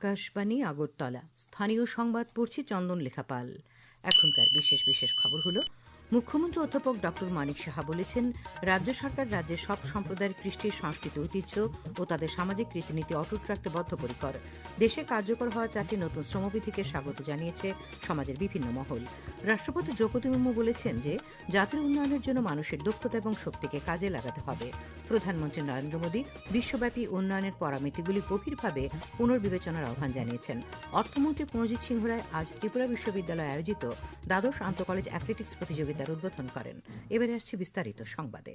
আকাশবাণী, আগরতলা। স্থানীয় সংবাদ পড়ছি চন্দন লেখাপাল। এখনকার বিশেষ বিশেষ খবর হলো, মুখ্যমন্ত্রী অধ্যাপক ডক্টর মানিক সাহা বলেছেন, রাজ্য সরকার রাজ্যের সব সম্প্রদায়ের কৃষ্টি, সংস্কৃতি, ঐতিহ্য ও তাদের সামাজিক রীতিনীতি অটুট রাখতে বদ্ধপরিকর। দেশে কার্যকর হওয়া চারটি নতুন শ্রমবিধিকে স্বাগত জানিয়েছে সমাজের বিভিন্ন মহল। রাষ্ট্রপতি দ্রৌপদী মুর্মু বলেছেন যে, জাতির উন্নয়নের জন্য মানুষের দক্ষতা এবং শক্তিকে কাজে লাগাতে হবে। প্রধানমন্ত্রী নরেন্দ্র মোদী বিশ্বব্যাপী উন্নয়নের পরামিতিগুলি গভীরভাবে পুনর্বিবেচনার আহ্বান জানিয়েছেন। অর্থমন্ত্রী প্রণজিৎ সিংহ রায় আজ ত্রিপুরা বিশ্ববিদ্যালয়ে আয়োজিত দ্বাদশ আন্তঃকলেজ অ্যাথলেটিক্স প্রতিযোগিতার উদ্বোধন করেন। এবারে আসছে বিস্তারিত সংবাদে।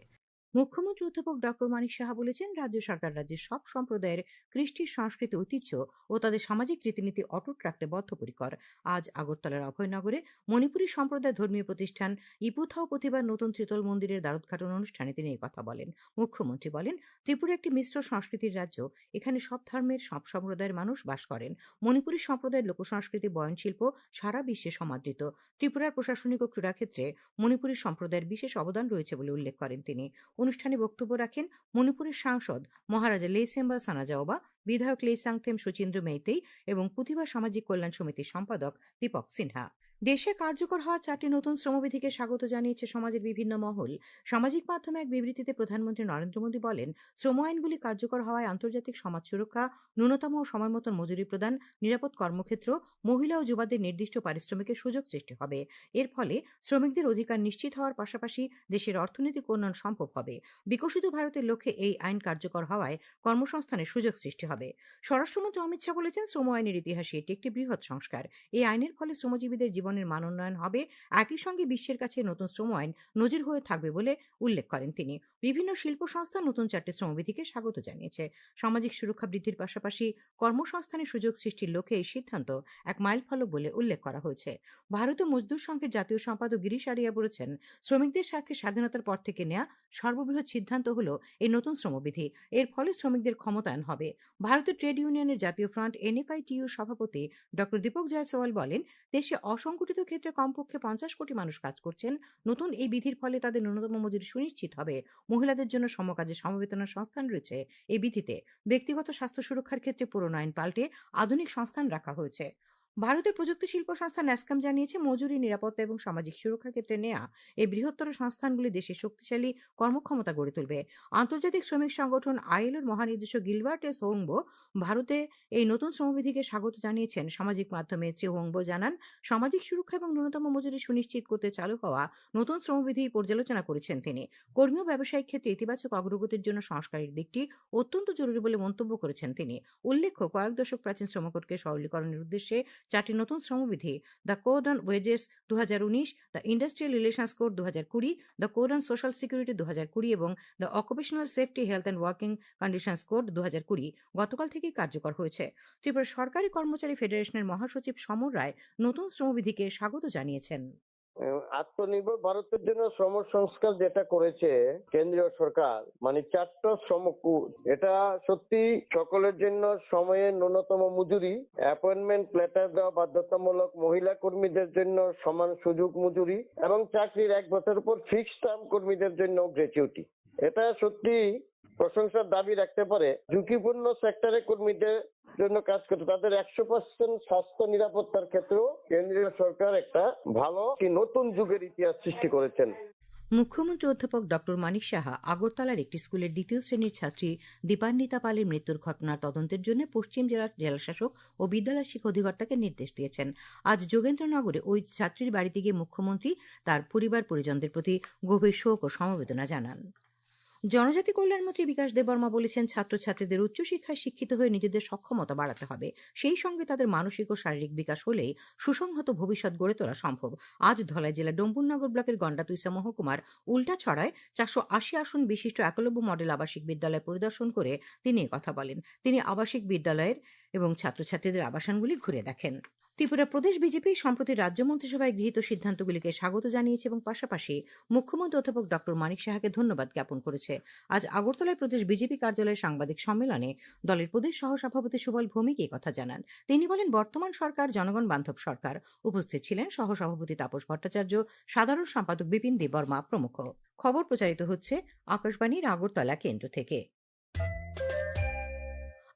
মুখ্যমন্ত্রী অধ্যাপক ডক্টর মানিক সাহা বলেছেন, রাজ্য সরকার রাজ্যের সব সম্প্রদায়ের কৃষ্টি, সংস্কৃতি, ঐতিহ্য ও তাদের সামাজিক রীতিনীতি অটুট রাখতে বদ্ধপরিকর। আজ আগরতলার অভয়নগরে মণিপুরী সম্প্রদায় ধর্মীয় প্রতিষ্ঠান ইপুথাও প্রতিবার নতুন ত্রিতল মন্দিরের দ্বারোদ্ঘাটন অনুষ্ঠানে তিনি কথা বলেন। মুখ্যমন্ত্রী বলেন, ত্রিপুরা একটি মিশ্র সংস্কৃতির রাজ্য, এখানে সব ধর্মের, সব সম্প্রদায়ের মানুষ বাস করেন। মণিপুরী সম্প্রদায়ের লোকসংস্কৃতি, বয়নশিল্প সারা বিশ্বে সমাদৃত। ত্রিপুরার প্রশাসনিক ও ক্রীড়াক্ষেত্রে মণিপুরী সম্প্রদায়ের বিশেষ অবদান রয়েছে বলে উল্লেখ করেন তিনি। অনুষ্ঠানে বক্তব্য রাখেন মণিপুরের সাংসদ মহারাজা লেসেম্বা সানাজাওবা, বিধায়ক লেসাংথেম সুচিন্দ্র মেইতেই এবং প্রতিভা সামাজিক কল্যাণ সমিতির সম্পাদক দীপক সিনহা। দেশে কার্যকর হওয়া চারটি নতুন শ্রমবিধিকে স্বাগত জানিয়েছে সমাজের বিভিন্ন মহল। সামাজিক মাধ্যমে এক বিবৃতিতে প্রধানমন্ত্রী নরেন্দ্র মোদী বলেন, শ্রম আইনগুলি কার্যকর হওয়ায় আন্তর্জাতিক সমাজ সুরক্ষা, ন্যূনতম ও সময় মতন মজুরি প্রদান, নিরাপদ কর্মক্ষেত্র, মহিলা ও যুবাদের নির্দিষ্ট পারিশ্রমিকের সুযোগ সৃষ্টি হবে। এর ফলে শ্রমিকদের অধিকার নিশ্চিত হওয়ার পাশাপাশি দেশের অর্থনৈতিক উন্নয়ন সম্ভব হবে। বিকশিত ভারতের লক্ষ্যে এই আইন কার্যকর হওয়ায় কর্মসংস্থানের সুযোগ সৃষ্টি হবে। স্বরাষ্ট্রমন্ত্রী অমিত শাহ বলেছেন, শ্রম আইনের ইতিহাসে এটি একটি বৃহৎ সংস্কার। এই আইনের ফলে শ্রমজীবীদের জীবনের মানোন্নয়ন হবে, একই সঙ্গে বিশ্বের কাছে নতুন শ্রম আইন নজির হয়ে থাকবে বলে উল্লেখ করেন তিনি। বিভিন্ন শিল্প সংস্থা নতুন চারটি শ্রমবিধিকে স্বাগত জানিয়েছে। সামাজিক সুরক্ষা বৃদ্ধির পাশাপাশি কর্মসংস্থানের সুযোগ সৃষ্টির লক্ষ্যে এই সিদ্ধান্ত এক মাইল ফলক বলে উল্লেখ করা হয়েছে। ভারতীয় মজদুর সংঘের জাতীয় সম্পাদক গিরিশ আরিয়া বলেছেন, শ্রমিকদের স্বার্থে স্বাধীনতার পর থেকে নেওয়া সর্ববৃহৎ সিদ্ধান্ত হল এই নতুন শ্রমবিধি। এর ফলে শ্রমিকদের ক্ষমতায়ন হবে। ভারতের ট্রেড ইউনিয়নের জাতীয় ফ্রন্ট এনএফআইটিইউ সভাপতি ডক্টর দীপক জয়সওয়াল বলেন, দেশে অসংগঠিত ক্ষেত্রে কমপক্ষে পঞ্চাশ কোটি মানুষ কাজ করছেন। নতুন এই বিধির ফলে তাদের ন্যূনতম মজুরি সুনিশ্চিত হবে। মহিলাদের জন্য সমকাজে সমবেতনার সংস্থান রয়েছে। এই বিধিতে ব্যক্তিগত স্বাস্থ্য সুরক্ষার ক্ষেত্রে পুরনো আইন পাল্টে আধুনিক সংস্থান রাখা হয়েছে। ভারতের প্রযুক্তি শিল্প সংস্থা ন্যাসকাম জানিয়েছে, মজুরি, নিরাপত্তা এবং সামাজিক সুরক্ষা ক্ষেত্রে নেয়া এই বৃহত্তর সংস্থানগুলি দেশের শক্তিশালী কর্মক্ষমতা গড়ে তুলবে। আন্তর্জাতিক শ্রমিক সংগঠন আইএলওর মহানির্দেশক গিলবার্ট এস হোংবো ভারতে এই নতুন শ্রমবিধিকে স্বাগত জানিয়েছেন। সামাজিক মাধ্যমে শ্রী হোংবো জানান, সামাজিক সুরক্ষা এবং ন্যূনতম মজুরি সুনিশ্চিত করতে চালু হওয়া নতুন শ্রমবিধি পর্যালোচনা করেছেন তিনি। কর্মী ও ব্যবসায়িক ক্ষেত্রে ইতিবাচক অগ্রগতির জন্য সংস্কারের দিকটি অত্যন্ত জরুরি বলে মন্তব্য করেছেন তিনি। উল্লেখ্য, কয়েক দশক প্রাচীন শ্রমকোটকে সরলীকরণের উদ্দেশ্যে চারটি নতুন শ্রমবিধি দ্য কোড অন ওয়েজেস দু হাজার উনিশ দ্য ইন্ডাস্ট্রিয়াল রিলেশনস কোড দু হাজার কুড়ি the code on social security দু হাজার কুড়ি এবং the occupational safety health and working conditions code দু হাজার কুড়ি গতকাল থেকেই কার্যকর হয়েছে। ত্রিপুরা সরকারি কর্মচারী ফেডারেশনের মহাসচিব সমর রায় নতুন শ্রমবিধিকে স্বাগত জানিয়েছেন। আত্মনির্ভর ভারতের জন্য শ্রম সংস্কার যেটা করেছে কেন্দ্রীয় সরকার মানে চারটা শ্রমকূট এটা সত্যি সকলের জন্য সময়ে ন্যূনতম মজুরি অ্যাপয়েন্টমেন্ট লেটার দেওয়া বাধ্যতামূলক মহিলা কর্মীদের জন্য সমান সুযোগ মজুরি, এবং চাকরির এক বছর পর ফিক্সড টার্ম কর্মীদের জন্য গ্র্যাচুইটি এটা সত্যি প্রশংসার দাবি রাখতে পারে। ঝুঁকিপূর্ণ সেক্টরে কর্মীদের জন্য কাজ করতে তাদের একশো পার্সেন্ট স্বাস্থ্য নিরাপত্তার ক্ষেত্রেও কেন্দ্রীয় সরকার একটা ভালো নতুন যুগের ইতিহাস সৃষ্টি করেছেন। মুখ্যমন্ত্রী অধ্যাপক ডক্টর মানিক সাহা আগরতলার একটি স্কুলের দ্বিতীয় শ্রেণির ছাত্রী দীপান্বিতা পালের মৃত্যুর ঘটনার তদন্তের জন্য পশ্চিম জেলার জেলাশাসক ও বিদ্যালয় শিক্ষা অধিকর্তাকে নির্দেশ দিয়েছেন। আজ যোগেন্দ্রনগরে ওই ছাত্রীর বাড়িতে গিয়ে মুখ্যমন্ত্রী তার পরিবার পরিজনদের প্রতি গভীর শোক ও সমবেদনা জানান। জনজাতি কল্যাণমন্ত্রী বিকাশ দেববর্মা বলেছেন, ছাত্রছাত্রীদের উচ্চশিক্ষায় শিক্ষিত হয়ে নিজেদের সক্ষমতা বাড়াতে হবে। সেই সঙ্গে তাদের মানসিক ও শারীরিক বিকাশ হলেই সুসংহত ভবিষ্যৎ গড়ে তোলা সম্ভব। আজ ধলাই জেলা ডম্বুরনগর ব্লকের গন্ডাতুইসা মহকুমার উল্টা ছড়ায় চারশো আশি আসন বিশিষ্ট একলব্য মডেল আবাসিক বিদ্যালয় পরিদর্শন করে তিনি কথা বলেন। তিনি আবাসিক বিদ্যালয়ের এবং ছাত্রছাত্রীদের আবাসনগুলি ঘুরে দেখেন। ত্রিপুরা প্রদেশ বিজেপি সম্প্রতি রাজ্য মন্ত্রিসভায় গৃহীত সিদ্ধান্তগুলিকে স্বাগত জানিয়েছে এবং পাশাপাশি মুখ্যমন্ত্রী অধ্যাপক ডক্টর মানিক সাহাকে ধন্যবাদ জ্ঞাপন করেছে। আজ আগরতলায় প্রদেশ বিজেপি কার্যালয়ের সাংবাদিক সম্মেলনে দলের প্রদেশ সহসভাপতি সুবল ভৌমিক এই কথা জানান। তিনি বলেন, বর্তমান সরকার জনগণ বান্ধব সরকার। উপস্থিত ছিলেন সহসভাপতি তাপস ভট্টাচার্য, সাধারণ সম্পাদক বিপিন দেববর্মা প্রমুখ। খবর প্রচারিত হচ্ছে আকাশবাণীর আগরতলা কেন্দ্র থেকে।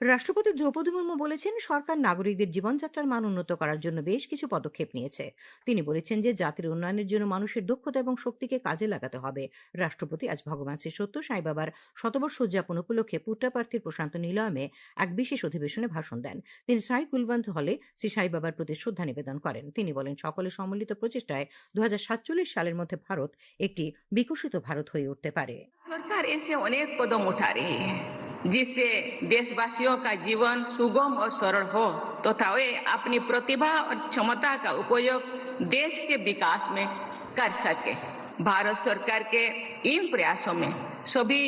রাষ্ট্রপতি দ্রৌপদী মুর্মু বলেছেন, সরকার নাগরিকদের জীবনযাত্রার মান উন্নত করার জন্য বেশ কিছু পদক্ষেপ নিয়েছে। তিনি বলেছেন যে, জাতির উন্নয়নের জন্য মানুষের দক্ষতা এবং শক্তিকে কাজে লাগাতে হবে। রাষ্ট্রপতি আজ ভগবান শ্রী সত্য সাইবাবার শতবর্ষ উদযাপন উপলক্ষে পুট্টাপার্থীর প্রশান্ত নিলয়মে এক বিশেষ অধিবেশনে ভাষণ দেন। তিনি সাই কুলবন্ধ হলে শ্রী সাইবাবার প্রতি শ্রদ্ধা নিবেদন করেন। তিনি বলেন, সকলের সম্মিলিত প্রচেষ্টায় দু হাজার সাতচল্লিশ সালের মধ্যে ভারত একটি বিকশিত ভারত হয়ে উঠতে পারে। সরকার এসে অনেক কদম উঠা রে जिससे देशवासियों का जीवन सुगम और सरल हो, तथा तो वे अपनी प्रतिभा और क्षमता का उपयोग देश के विकास में कर सके। भारत सरकार के इन प्रयासों में सभी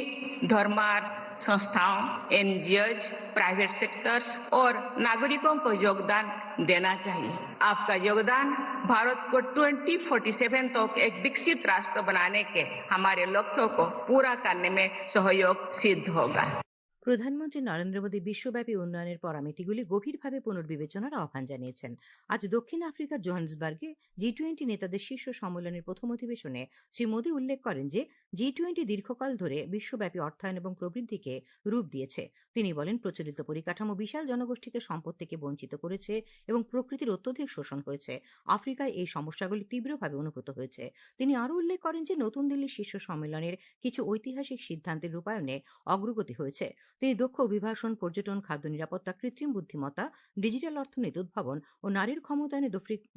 धर्मार्थ संस्थाओं, एनजीओज, प्राइवेट सेक्टर्स और नागरिकों को योगदान देना चाहिए। आपका योगदान भारत को 2047 तक तो एक विकसित राष्ट्र बनाने के हमारे लक्ष्यों को पूरा करने में सहयोग सिद्ध होगा। প্রধানমন্ত্রী নরেন্দ্র মোদী বিশ্বব্যাপী উন্নয়নের পরামিতিগুলি গভীরভাবে পুনর্বিবেচনার আহ্বান জানিয়েছেন। আজ দক্ষিণ আফ্রিকার জোহান্সবার্গে জি টোয়েন্টি নেতাদের শীর্ষ সম্মেলনের প্রথম অধিবেশনে শ্রী মোদী উল্লেখ করেন যে জি টোয়েন্টি দীর্ঘকাল ধরে বিশ্বব্যাপী অর্থায়ন এবং প্রবৃদ্ধিকে রূপ দিয়েছে। তিনি বলেন, প্রচলিত পরিকাঠামো বিশাল জনগোষ্ঠীকে সম্পদ থেকে বঞ্চিত করেছে এবং প্রকৃতির অত্যধিক শোষণ হয়েছে। আফ্রিকায় এই সমস্যাগুলি তীব্রভাবে অনুভূত হয়েছে। তিনি আরও উল্লেখ করেন যে, নতুন দিল্লির শীর্ষ সম্মেলনের কিছু ঐতিহাসিক সিদ্ধান্তের রূপায়ণে অগ্রগতি হয়েছে। তিনি দক্ষ অভিবাসন, পর্যটন, খাদ্য নিরাপত্তা, কৃত্রিম বুদ্ধিমত্তা, ডিজিটাল অর্থনীতি উদ্ভাবন ও নারীর ক্ষমতায়নে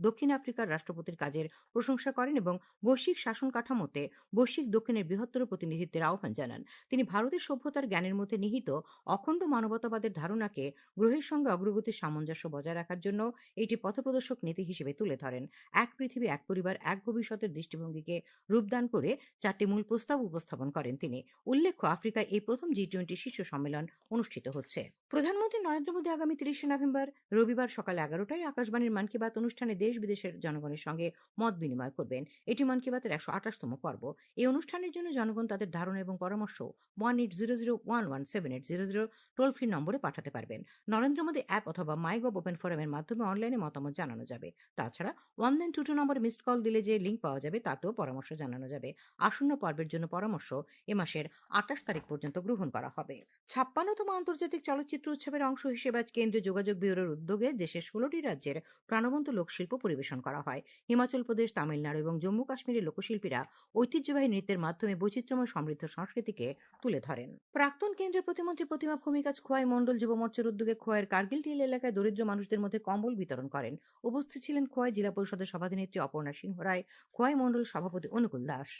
দক্ষিণ আফ্রিকার রাষ্ট্রপতির কাজের প্রশংসা করেন এবং বৈশ্বিক শাসন কাঠামোতে বৈশ্বিক দক্ষিণের বৃহত্তর প্রতিনিধিত্বের আহ্বান জানান। তিনি ভারতের সভ্যতার জ্ঞানের মধ্যে নিহিত অখণ্ড মানবতাবাদের ধারণাকে গ্রহের সঙ্গে অগ্রগতির সামঞ্জস্য বজায় রাখার জন্য এটি পথপ্রদর্শক নীতি হিসেবে তুলে ধরেন। এক পৃথিবী, এক পরিবার, এক ভবিষ্যতের দৃষ্টিভঙ্গিকে রূপদান করে চারটি মূল প্রস্তাব উপস্থাপন করেন তিনি। উল্লেখ্য, আফ্রিকায় এই প্রথম জি টোয়েন্টি শীর্ষ সম্মেলন অনুষ্ঠিত হচ্ছে। প্রধানমন্ত্রী নরেন্দ্র মোদী আগামী তিরিশে নভেম্বর, রবিবার সকাল এগারোটায় আকাশবাণীর মন কি বাত অনুষ্ঠানে দেশ বিদেশের জনগণের সঙ্গে মত বিনিময় করবেন। এটি মন কি বাতের একশো আঠাশতম পর্ব। এই অনুষ্ঠানের জন্য জনগণ তাদের ধারণা এবং পরামর্শ one eight zero zero one one seven eight zero zero toll free নম্বরে পাঠাতে পারবেন। নরেন্দ্র মোদী অ্যাপ অথবা মাই গভ ওপেন ফোরামের মাধ্যমে অনলাইনে মতামত জানানো যাবে। তাছাড়া ওয়ান নাইন টু টু নম্বরে মিসড কল দিলে যে লিঙ্ক পাওয়া যাবে, তাতেও পরামর্শ জানানো যাবে। আসন্ন পর্বের জন্য পরামর্শ এ মাসের আঠাশ তারিখ পর্যন্ত গ্রহণ করা হবে। ছাপ্পান্নতম আন্তর্জাতিক চলচ্চিত্র উৎসবের অংশ হিসেবে আজ কেন্দ্রীয় যোগাযোগ ব্যুরোর উদ্যোগে দেশের ষোলোটি রাজ্যের প্রাণবন্ত লোকশিল্প পরিবেশন করা হয়। হিমাচল প্রদেশ, তামিলনাড়ু এবং জম্মু কাশ্মীরের লোকশিল্পীরা ঐতিহ্যবাহী নৃত্যের মাধ্যমে বৈচিত্র্যময় সমৃদ্ধ সংস্কৃতিকে তুলে ধরেন। প্রাক্তন কেন্দ্রীয় প্রতিমন্ত্রী প্রতিমা ভূমিকাজ খোয়াই মণ্ডল যুব মোর্চার উদ্যোগে খোয়াইয়ের কার্গিল টিল এলাকায় দরিদ্র মানুষদের মধ্যে কম্বল বিতরণ করেন। উপস্থিত ছিলেন খোয়াই জেলা পরিষদের সভাধিনেত্রী অপর্ণা সিংহ রায়, খোয়াই মণ্ডল সভাপতি অনুকূল দাস।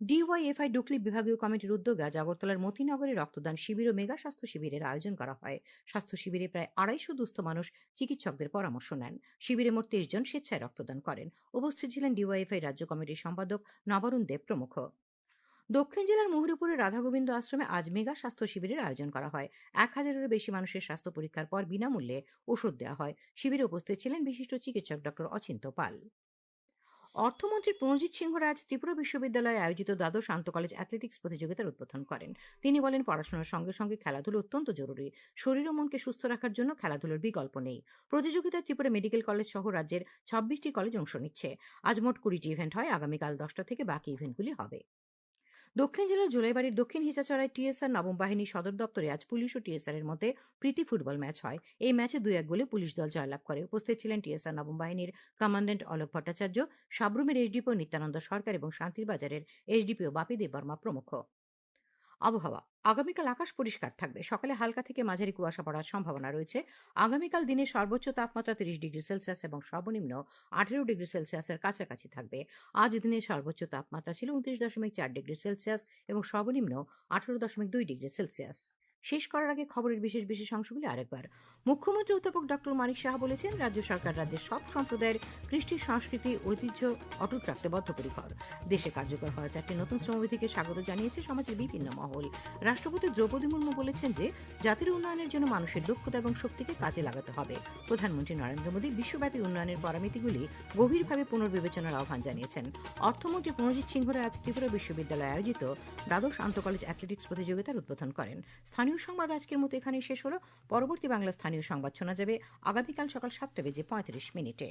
ডিওয়াইএফআই ডুকলি বিভাগীয় কমিটির উদ্যোগে আজ আগরতলার মতিনগরে রক্তদান শিবির ও মেগা স্বাস্থ্য শিবিরের আয়োজন করা হয়। স্বাস্থ্য শিবিরে প্রায় আড়াইশো দুস্থ মানুষ চিকিৎসকদের পরামর্শ নেন। শিবিরে মোট তেইশ জন স্বেচ্ছায় রক্তদান করেন। উপস্থিত ছিলেন ডিওয়াইএফআই রাজ্য কমিটির সম্পাদক নবরুণ দেব প্রমুখ। দক্ষিণ জেলার মুহুরীপুরের রাধাগোবিন্দ আশ্রমে আজ মেগা স্বাস্থ্য শিবিরের আয়োজন করা হয়। এক হাজারেরও বেশি মানুষের স্বাস্থ্য পরীক্ষার পর বিনামূল্যে ওষুধ দেওয়া হয়। শিবিরে উপস্থিত ছিলেন বিশিষ্ট চিকিৎসক ডক্টর অচিন্ত পাল। অর্থমন্ত্রী প্রণজিৎ সিংহ রাজ ত্রিপুরা বিশ্ববিদ্যালয়ে আয়োজিত দ্বাদশ আন্ত কলেজ অ্যাথলেটিক্স প্রতিযোগিতার উদ্বোধন করেন। তিনি বলেন, পড়াশোনার সঙ্গে সঙ্গে খেলাধুলো অত্যন্ত জরুরি। শরীর ও মনকে সুস্থ রাখার জন্য খেলাধুলোর বিকল্প নেই। প্রতিযোগিতায় ত্রিপুরা মেডিকেল কলেজ সহ রাজ্যের ছাব্বিশটি কলেজ অংশ নিচ্ছে। আজ মোট কুড়িটি ইভেন্ট হয়। আগামীকাল দশটা থেকে বাকি ইভেন্টগুলি হবে। দক্ষিণ জেলার জোলাইবাড়ির দক্ষিণ হিসাচড়ায় টিএসআর নবম বাহিনী সদর দপ্তরে আজ পুলিশ ও টিএসআর এর মধ্যে প্রীতি ফুটবল ম্যাচ হয়। এই ম্যাচে দুই এক গোলে পুলিশ দল জয়লাভ করে। উপস্থিত ছিলেন টিএসআর নবম বাহিনীর কমান্ড্যান্ট অলোক ভট্টাচার্য, সাবরুমের এসডিপিও নিত্যানন্দ সরকার এবং শান্তির বাজারের এসডিপিও বাপি দেব বর্মা প্রমুখ। আবহাওয়া। আগামীকাল আকাশ পরিষ্কার থাকবে। সকালে হালকা থেকে মাঝারি কুয়াশা পড়ার সম্ভাবনা রয়েছে। আগামীকাল দিনে সর্বোচ্চ তাপমাত্রা তিরিশ ডিগ্রি সেলসিয়াস এবং সর্বনিম্ন আঠেরো ডিগ্রি সেলসিয়াসের কাছাকাছি থাকবে। আজ দিনে সর্বোচ্চ তাপমাত্রা ছিল উনত্রিশ দশমিক চার ডিগ্রি সেলসিয়াস এবং সর্বনিম্ন আঠারো দশমিক দুই ডিগ্রি সেলসিয়াস। শেষ করার আগে খবরের বিশেষ বিশেষ অংশগুলি আরেকবার। মুখ্যমন্ত্রী অধ্যাপক ডক্টর মানিক সাহা বলেছেন, রাজ্য সরকার রাজ্যের সব সম্প্রদায়ের কৃষ্টি, সংস্কৃতি, ঐতিহ্য অটুট রাখতে বদ্ধপরিকর। দেশে কার্যকর হওয়া চারটি নতুন শ্রমবিধিকে স্বাগত জানিয়েছে সমাজের বিভিন্ন মহল। রাষ্ট্রপতি দ্রৌপদী মুর্মু বলেছেন যে, জাতির উন্নয়নের জন্য মানুষের দক্ষতা এবং শক্তিকে কাজে লাগাতে হবে। প্রধানমন্ত্রী নরেন্দ্র মোদী বিশ্বব্যাপী উন্নয়নের পরামিতিগুলি গভীরভাবে পুনর্বিবেচনার আহ্বান জানিয়েছেন। অর্থমন্ত্রী প্রণজিৎ সিংহ রায় আজ ত্রিপুরা বিশ্ববিদ্যালয়ে আয়োজিত দ্বাদশ আন্তঃকলেজ অ্যাথলেটিক্স প্রতিযোগিতার উদ্বোধন করেন। স্থানীয় সংবাদ আজকের মতো এখানে শেষ হলো। পরবর্তী বাংলা স্থানীয় সংবাদ শোনা যাবে আগামীকাল সকাল সাতটা বেজে পঁয়ত্রিশ মিনিটে।